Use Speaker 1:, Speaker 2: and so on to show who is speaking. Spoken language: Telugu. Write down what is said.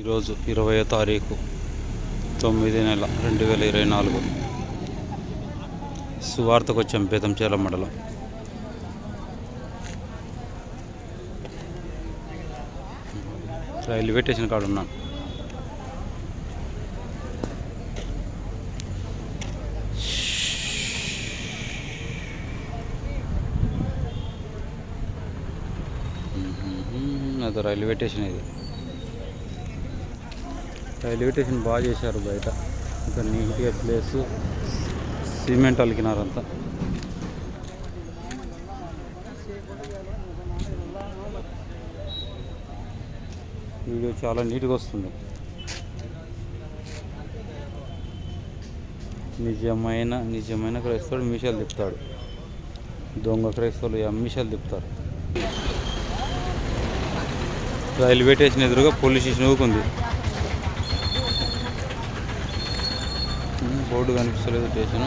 Speaker 1: ఈరోజు ఇరవయో తారీఖు తొమ్మిది నెల రెండు వేల ఇరవై నాలుగు. సువార్తకు వచ్చాం బేతంచేల మండలం. రైల్వే స్టేషన్ కాడ ఉన్నాను అది రైల్వే స్టేషన్ ఇది. రైల్వే స్టేషన్ బాగా చేశారు బయట. ఇంకా నీట్గా ప్లేస్ సిమెంట్ అలికినారంతా. వీడియో చాలా నీట్గా వస్తుంది. నిజమైన నిజమైన క్రైస్తవుడు మీషాలు తిప్పుతాడు. దొంగ క్రైస్తవులు అమ్మిషాలు తిప్పుతారు? రైల్వే స్టేషన్ ఎదురుగా పోలీస్ స్టేషన్ ఊకుంది. బోర్డు కనిపిస్తలేదు స్టేషన్.